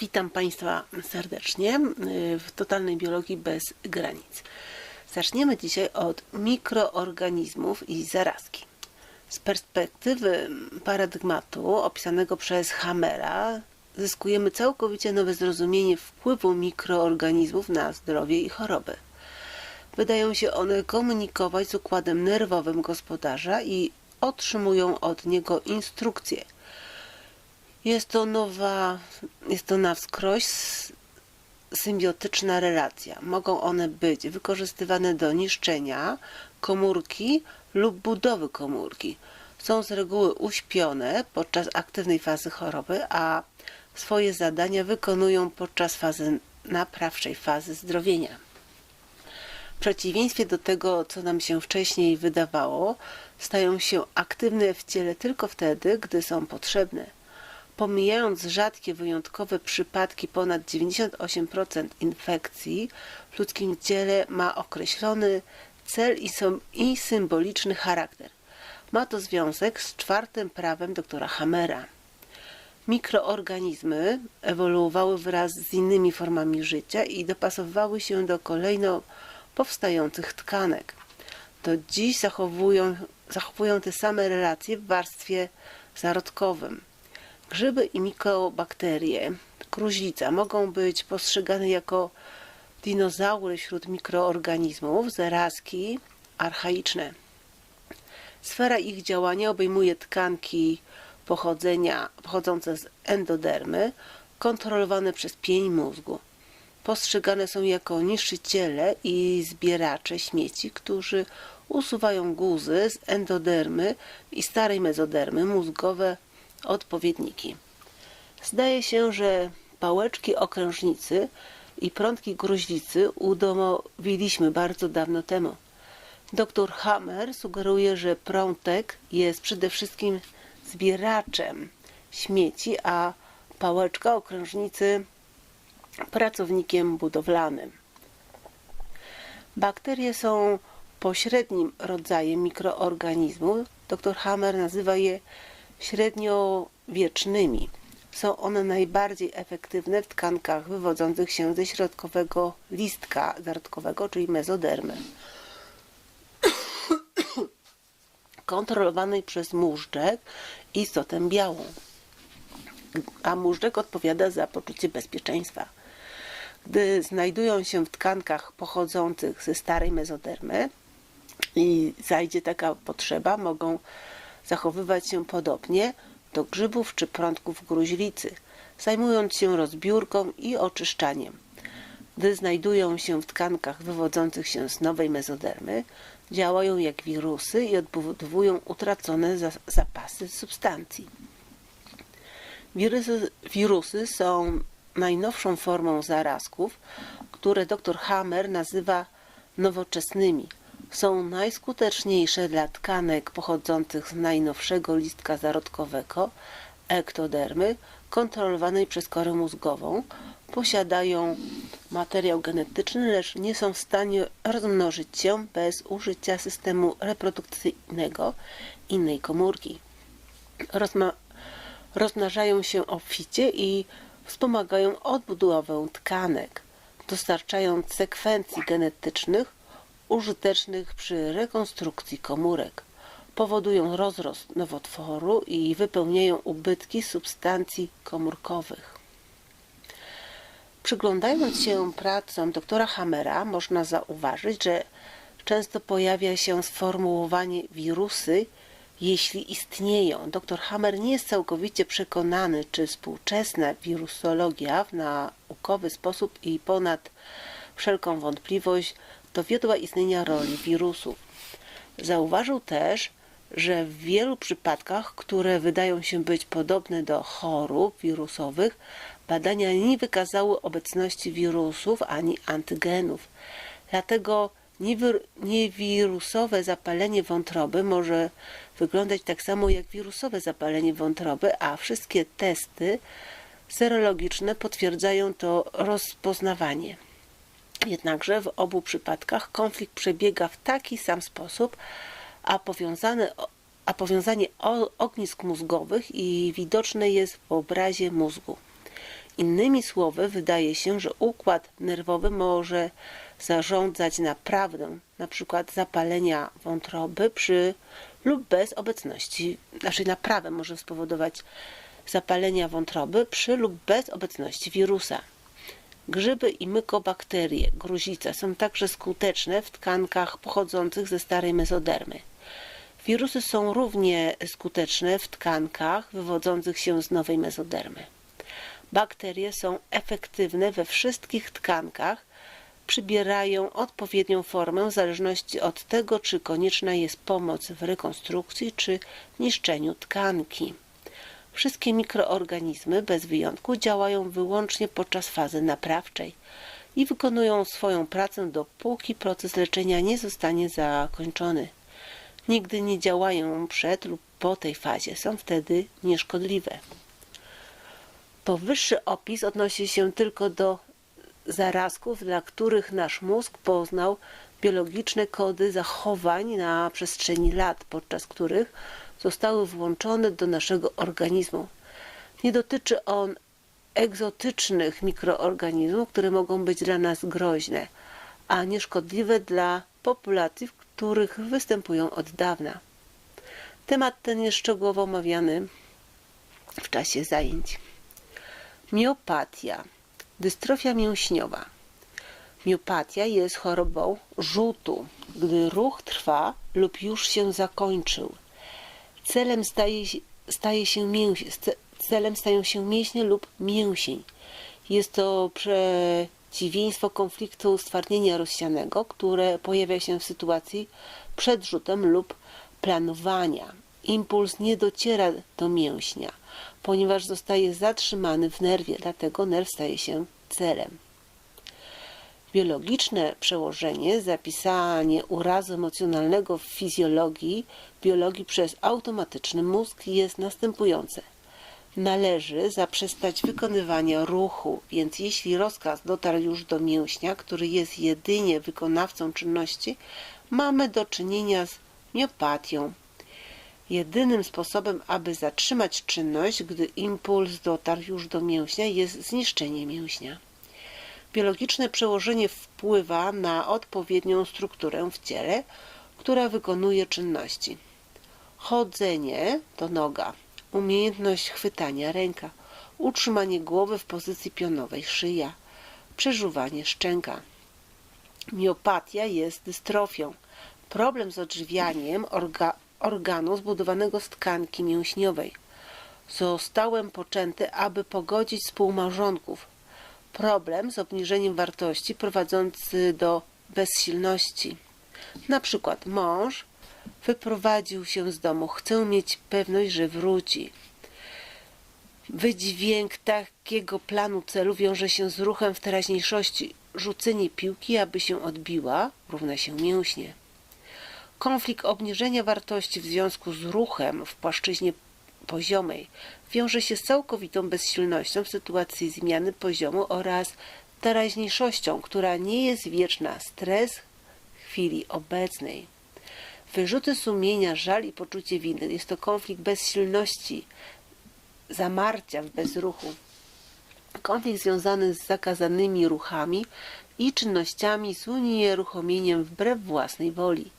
Witam Państwa serdecznie y, w totalnej biologii bez granic. Zaczniemy dzisiaj od mikroorganizmów i zarazki. Z perspektywy paradygmatu opisanego przez Hammera zyskujemy całkowicie nowe zrozumienie wpływu mikroorganizmów na zdrowie i choroby. Wydają się one komunikować z układem nerwowym gospodarza i otrzymują od niego instrukcje – jest to nowa, jest to na wskroś symbiotyczna relacja. Mogą one być wykorzystywane do niszczenia komórki lub budowy komórki. Są z reguły uśpione podczas aktywnej fazy choroby, a swoje zadania wykonują podczas fazy naprawczej, fazy zdrowienia. W przeciwieństwie do tego, co nam się wcześniej wydawało, stają się aktywne w ciele tylko wtedy, gdy są potrzebne. Pomijając rzadkie, wyjątkowe przypadki, ponad 98% infekcji w ludzkim ciele ma określony cel i, symboliczny charakter. Ma to związek z czwartym prawem doktora Hammera. Mikroorganizmy ewoluowały wraz z innymi formami życia i dopasowywały się do kolejno powstających tkanek. Do dziś zachowują, zachowują te same relacje w warstwie zarodkowym. Grzyby i mikrobakterie, kruźlica, mogą być postrzegane jako dinozaury wśród mikroorganizmów, zarazki archaiczne. Sfera ich działania obejmuje tkanki pochodzenia, pochodzące z endodermy, kontrolowane przez pień mózgu. Postrzegane są jako niszczyciele i zbieracze śmieci, którzy usuwają guzy z endodermy i starej mezodermy mózgowe odpowiedniki. Zdaje się, że pałeczki okrężnicy i prądki gruźlicy udomowiliśmy bardzo dawno temu. Dr Hammer sugeruje, że prątek jest przede wszystkim zbieraczem śmieci, a pałeczka okrężnicy pracownikiem budowlanym. Bakterie są pośrednim rodzajem mikroorganizmów. Dr Hammer nazywa je średniowiecznymi. Są one najbardziej efektywne w tkankach wywodzących się ze środkowego listka zarodkowego, czyli mezodermy, kontrolowanej przez móżdżek istotę białą. A móżdżek odpowiada za poczucie bezpieczeństwa. Gdy znajdują się w tkankach pochodzących ze starej mezodermy i zajdzie taka potrzeba, mogą zachowywać się podobnie do grzybów czy prądków gruźlicy, zajmując się rozbiórką i oczyszczaniem. Gdy znajdują się w tkankach wywodzących się z nowej mezodermy, działają jak wirusy i odbudowują utracone zapasy substancji. Wirusy, wirusy są najnowszą formą zarazków, które dr Hammer nazywa nowoczesnymi, są najskuteczniejsze dla tkanek pochodzących z najnowszego listka zarodkowego, ektodermy, kontrolowanej przez korę mózgową. Posiadają materiał genetyczny, lecz nie są w stanie rozmnożyć się bez użycia systemu reprodukcyjnego innej komórki. Rozma rozmnażają się obficie i wspomagają odbudowę tkanek, dostarczając sekwencji genetycznych użytecznych przy rekonstrukcji komórek. Powodują rozrost nowotworu i wypełniają ubytki substancji komórkowych. Przyglądając się pracom doktora Hammera, można zauważyć, że często pojawia się sformułowanie wirusy, jeśli istnieją. Dr Hammer nie jest całkowicie przekonany, czy współczesna wirusologia w naukowy sposób i ponad wszelką wątpliwość dowiodła istnienia roli wirusów. Zauważył też, że w wielu przypadkach, które wydają się być podobne do chorób wirusowych, badania nie wykazały obecności wirusów ani antygenów. Dlatego niewirusowe zapalenie wątroby może wyglądać tak samo jak wirusowe zapalenie wątroby, a wszystkie testy serologiczne potwierdzają to rozpoznawanie. Jednakże w obu przypadkach konflikt przebiega w taki sam sposób, a, powiązane, a powiązanie ognisk mózgowych i widoczne jest w obrazie mózgu. Innymi słowy, wydaje się, że układ nerwowy może zarządzać naprawą, na przykład zapalenia wątroby przy lub bez obecności, znaczy naprawę może spowodować zapalenia wątroby przy lub bez obecności wirusa. Grzyby i mykobakterie, gruzice są także skuteczne w tkankach pochodzących ze starej mezodermy. Wirusy są równie skuteczne w tkankach wywodzących się z nowej mezodermy. Bakterie są efektywne we wszystkich tkankach, przybierają odpowiednią formę w zależności od tego, czy konieczna jest pomoc w rekonstrukcji czy niszczeniu tkanki. Wszystkie mikroorganizmy bez wyjątku działają wyłącznie podczas fazy naprawczej i wykonują swoją pracę dopóki proces leczenia nie zostanie zakończony. Nigdy nie działają przed lub po tej fazie, są wtedy nieszkodliwe. Powyższy opis odnosi się tylko do zarazków, dla których nasz mózg poznał biologiczne kody zachowań na przestrzeni lat, podczas których zostały włączone do naszego organizmu. Nie dotyczy on egzotycznych mikroorganizmów, które mogą być dla nas groźne, a nieszkodliwe dla populacji, w których występują od dawna. Temat ten jest szczegółowo omawiany w czasie zajęć. Miopatia, dystrofia mięśniowa. Miopatia jest chorobą rzutu, gdy ruch trwa lub już się zakończył. Celem staje, staje się celem stają się mięśnie lub mięsień. Jest to przeciwieństwo konfliktu stwardnienia rozsianego, które pojawia się w sytuacji przed rzutem lub planowania. Impuls nie dociera do mięśnia, ponieważ zostaje zatrzymany w nerwie, dlatego nerw staje się celem. Biologiczne przełożenie, zapisanie urazu emocjonalnego w fizjologii biologii przez automatyczny mózg jest następujące. Należy zaprzestać wykonywania ruchu, więc jeśli rozkaz dotarł już do mięśnia, który jest jedynie wykonawcą czynności, mamy do czynienia z miopatią. Jedynym sposobem, aby zatrzymać czynność, gdy impuls dotarł już do mięśnia, jest zniszczenie mięśnia. Biologiczne przełożenie wpływa na odpowiednią strukturę w ciele, która wykonuje czynności. Chodzenie to noga, umiejętność chwytania ręka, utrzymanie głowy w pozycji pionowej szyja, przeżuwanie szczęka. Miopatia jest dystrofią. Problem z odżywianiem orga, organu zbudowanego z tkanki mięśniowej. Zostałem poczęty, aby pogodzić współmałżonków. Problem z obniżeniem wartości prowadzący do bezsilności. Na przykład mąż wyprowadził się z domu, chce mieć pewność, że wróci. Wydźwięk takiego planu celu wiąże się z ruchem w teraźniejszości. Rzucenie piłki, aby się odbiła, równa się mięśnie. Konflikt obniżenia wartości w związku z ruchem w płaszczyźnie poziomej wiąże się z całkowitą bezsilnością w sytuacji zmiany poziomu oraz teraźniejszością, która nie jest wieczna, stres chwili obecnej. Wyrzuty sumienia, żal i poczucie winy jest to konflikt bezsilności, zamarcia w bezruchu. Konflikt związany z zakazanymi ruchami i czynnościami z unieruchomieniem wbrew własnej woli.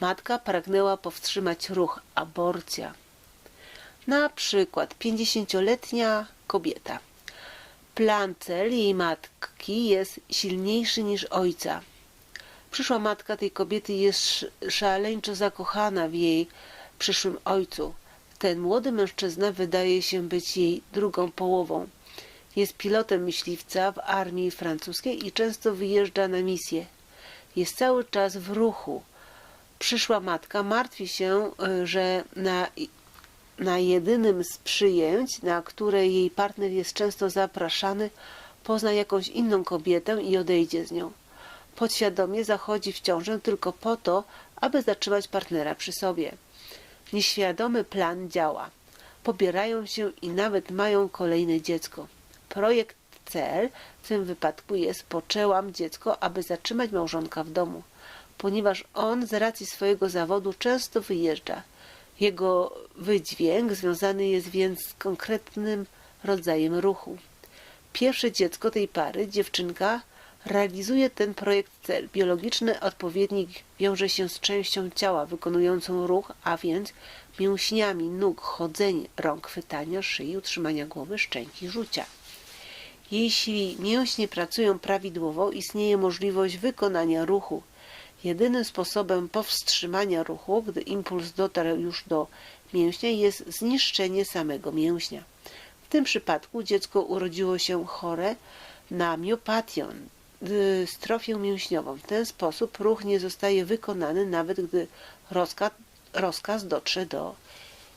Matka pragnęła powstrzymać ruch, aborcja. Na przykład 50-letnia kobieta. Plan cel jej matki jest silniejszy niż ojca. Przyszła matka tej kobiety jest szaleńczo zakochana w jej przyszłym ojcu. Ten młody mężczyzna wydaje się być jej drugą połową. Jest pilotem myśliwca w armii francuskiej i często wyjeżdża na misję. Jest cały czas w ruchu. Przyszła matka martwi się, y, że na, na jedynym z przyjęć, na które jej partner jest często zapraszany, pozna jakąś inną kobietę i odejdzie z nią podświadomie zachodzi w ciążę tylko po to, aby zatrzymać partnera przy sobie. Nieświadomy plan działa. Pobierają się i nawet mają kolejne dziecko. Projekt cel w tym wypadku jest poczęłam dziecko, aby zatrzymać małżonka w domu, ponieważ on z racji swojego zawodu często wyjeżdża. Jego wydźwięk związany jest więc z konkretnym rodzajem ruchu. pierwsze dziecko tej pary, dziewczynka, realizuje ten projekt cel. Biologiczny odpowiednik wiąże się z częścią ciała wykonującą ruch, a więc mięśniami nóg, chodzenie, rąk, chwytania, szyi, utrzymania głowy, szczęki, rzucia. Jeśli mięśnie pracują prawidłowo, istnieje możliwość wykonania ruchu. Jedynym sposobem powstrzymania ruchu, gdy impuls dotarł już do mięśnia, jest zniszczenie samego mięśnia. W tym przypadku dziecko urodziło się chore na miopatię, dystrofię mięśniową. W ten sposób ruch nie zostaje wykonany, nawet gdy rozkaz, rozkaz dotrze do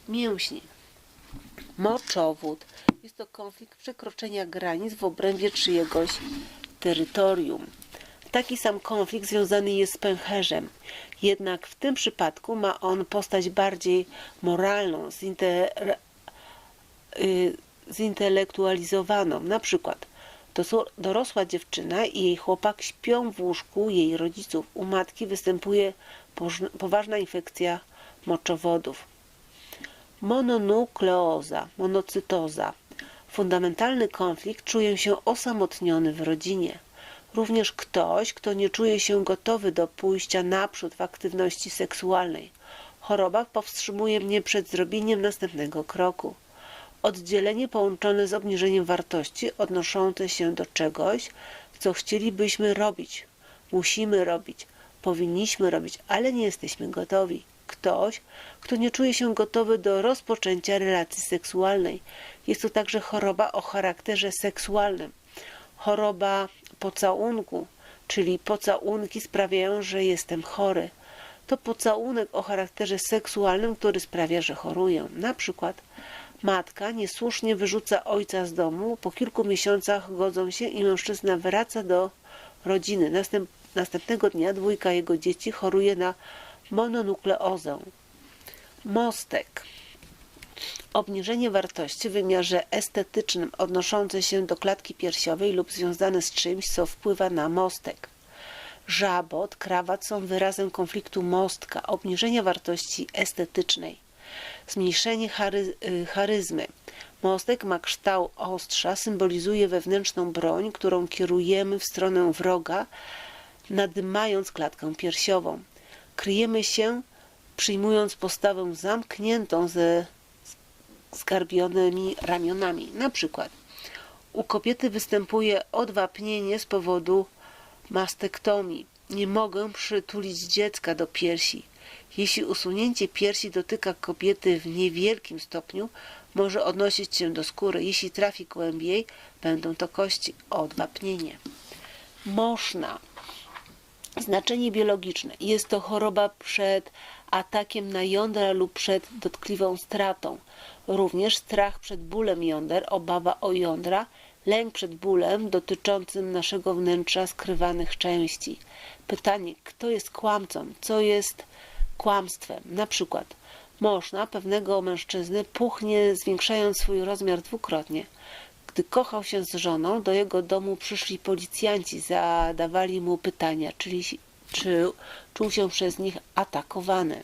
mięśni. Moczowód jest to konflikt przekroczenia granic w obrębie czyjegoś terytorium. Taki sam konflikt związany jest z pęcherzem, jednak w tym przypadku ma on postać bardziej moralną, zinter, y, zintelektualizowaną. Na przykład dorosła dziewczyna i jej chłopak śpią w łóżku jej rodziców. U matki występuje poważna infekcja moczowodów. Mononukleoza, monocytoza. Fundamentalny konflikt czuje się osamotniony w rodzinie. Również ktoś, kto nie czuje się gotowy do pójścia naprzód w aktywności seksualnej. Choroba powstrzymuje mnie przed zrobieniem następnego kroku. Oddzielenie połączone z obniżeniem wartości odnoszące się do czegoś, co chcielibyśmy robić, musimy robić, powinniśmy robić, ale nie jesteśmy gotowi. Ktoś, kto nie czuje się gotowy do rozpoczęcia relacji seksualnej. Jest to także choroba o charakterze seksualnym. Choroba pocałunku, czyli pocałunki sprawiają, że jestem chory. To pocałunek o charakterze seksualnym, który sprawia, że choruję. Na przykład matka niesłusznie wyrzuca ojca z domu, po kilku miesiącach godzą się i mężczyzna wraca do rodziny. Następ, następnego dnia dwójka jego dzieci choruje na mononukleozę. Mostek. Obniżenie wartości w wymiarze estetycznym odnoszące się do klatki piersiowej lub związane z czymś, co wpływa na mostek. Żabot, krawat są wyrazem konfliktu mostka, obniżenia wartości estetycznej. Zmniejszenie chary, y, charyzmy. Mostek ma kształt ostrza, symbolizuje wewnętrzną broń, którą kierujemy w stronę wroga, nadymając klatkę piersiową. Kryjemy się, przyjmując postawę zamkniętą ze zgarbionymi ramionami. Na przykład u kobiety występuje odwapnienie z powodu mastektomii. Nie mogę przytulić dziecka do piersi. Jeśli usunięcie piersi dotyka kobiety w niewielkim stopniu, może odnosić się do skóry. Jeśli trafi głębiej, będą to kości. Odwapnienie. Moszna. Znaczenie biologiczne. Jest to choroba przed atakiem na jądra lub przed dotkliwą stratą. Również strach przed bólem jąder, obawa o jądra, lęk przed bólem dotyczącym naszego wnętrza skrywanych części. Pytanie, kto jest kłamcą, co jest kłamstwem? Na przykład, można pewnego mężczyzny puchnie, zwiększając swój rozmiar dwukrotnie. Gdy kochał się z żoną, do jego domu przyszli policjanci, zadawali mu pytania, czyli czy czuł się przez nich atakowany.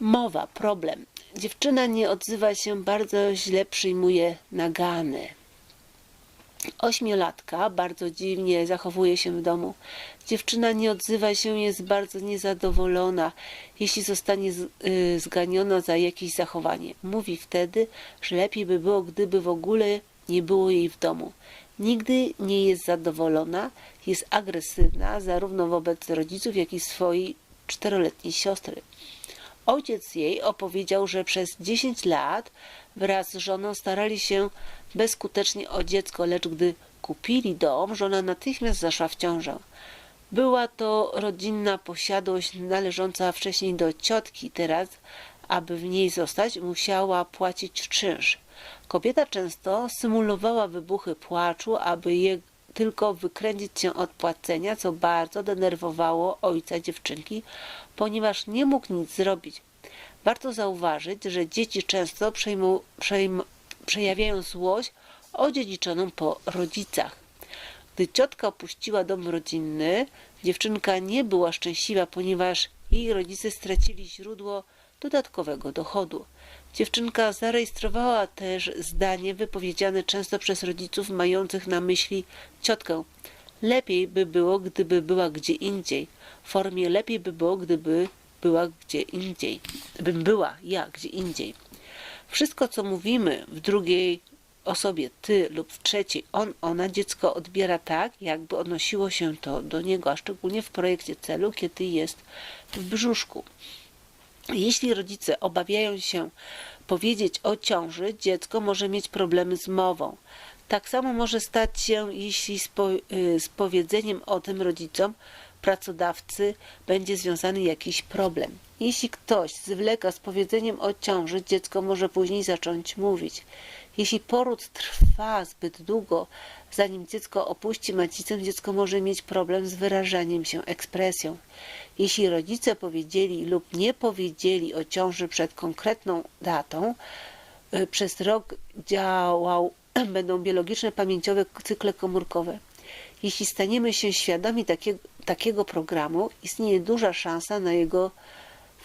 Mowa, problem. Dziewczyna nie odzywa się, bardzo źle przyjmuje nagany. Ośmiolatka bardzo dziwnie zachowuje się w domu. Dziewczyna nie odzywa się, jest bardzo niezadowolona, jeśli zostanie y, zganiona za jakieś zachowanie. Mówi wtedy, że lepiej by było, gdyby w ogóle nie było jej w domu. Nigdy nie jest zadowolona, jest agresywna zarówno wobec rodziców, jak i swojej czteroletniej siostry. Ojciec jej opowiedział, że przez 10 lat wraz z żoną starali się bezskutecznie o dziecko, lecz gdy kupili dom, żona natychmiast zaszła w ciążę. Była to rodzinna posiadłość należąca wcześniej do ciotki, teraz, aby w niej zostać, musiała płacić czynsz. Kobieta często symulowała wybuchy płaczu, aby je tylko wykręcić się od płacenia, co bardzo denerwowało ojca dziewczynki, ponieważ nie mógł nic zrobić. Warto zauważyć, że dzieci często przejmu, przejm, przejawiają złość odziedziczoną po rodzicach. Gdy ciotka opuściła dom rodzinny, dziewczynka nie była szczęśliwa, ponieważ jej rodzice stracili źródło dodatkowego dochodu. Dziewczynka zarejestrowała też zdanie wypowiedziane często przez rodziców mających na myśli ciotkę. Lepiej by było, gdyby była gdzie indziej. W formie lepiej by było, gdyby była gdzie indziej. Bym była ja gdzie indziej. Wszystko, co mówimy w drugiej osobie ty lub w trzeciej on, ona, dziecko odbiera tak, jakby odnosiło się to do niego, a szczególnie w projekcie celu, kiedy jest w brzuszku. Jeśli rodzice obawiają się powiedzieć o ciąży, dziecko może mieć problemy z mową. Tak samo może stać się, jeśli z, po, y, z powiedzeniem o tym rodzicom pracodawcy będzie związany jakiś problem. Jeśli ktoś zwleka z powiedzeniem o ciąży, dziecko może później zacząć mówić. Jeśli poród trwa zbyt długo, zanim dziecko opuści macicę, dziecko może mieć problem z wyrażaniem się ekspresją. Jeśli rodzice powiedzieli lub nie powiedzieli o ciąży przed konkretną datą, y, przez rok działał, będą biologiczne pamięciowe cykle komórkowe. Jeśli staniemy się świadomi takiego, takiego programu, istnieje duża szansa na jego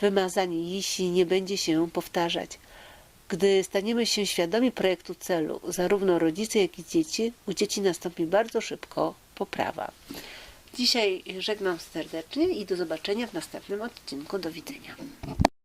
wymazanie, jeśli nie będzie się powtarzać. Gdy staniemy się świadomi projektu celu, zarówno rodzice, jak i dzieci, u dzieci nastąpi bardzo szybko poprawa. Dzisiaj żegnam serdecznie i do zobaczenia w następnym odcinku. Do widzenia.